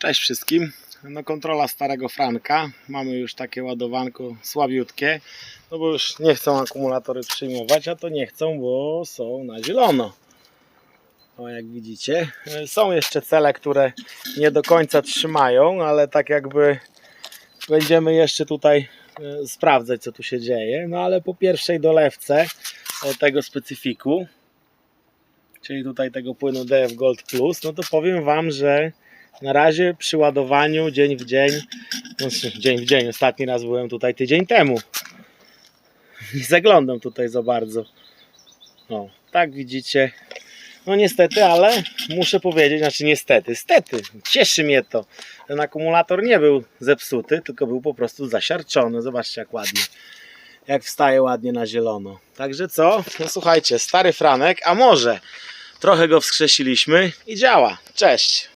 Cześć wszystkim. No kontrola starego Franka. Mamy już takie ładowanko słabiutkie. No bo już nie chcą akumulatory przyjmować, a to nie chcą, bo są na zielono. O jak widzicie. Są jeszcze cele, które nie do końca trzymają, ale tak jakby będziemy jeszcze tutaj e, sprawdzać co tu się dzieje. No ale po pierwszej dolewce e, tego specyfiku, czyli tutaj tego płynu DF Gold Plus, no to powiem Wam, że na razie przy ładowaniu dzień w dzień, no, dzień w dzień, ostatni raz byłem tutaj tydzień temu. Nie zaglądam tutaj za bardzo. O, tak widzicie. No niestety, ale muszę powiedzieć, znaczy niestety, stety, cieszy mnie to. Ten akumulator nie był zepsuty, tylko był po prostu zasiarczony. Zobaczcie jak ładnie. Jak wstaje ładnie na zielono. Także co? No słuchajcie, stary Franek, a może trochę go wskrzesiliśmy i działa. Cześć!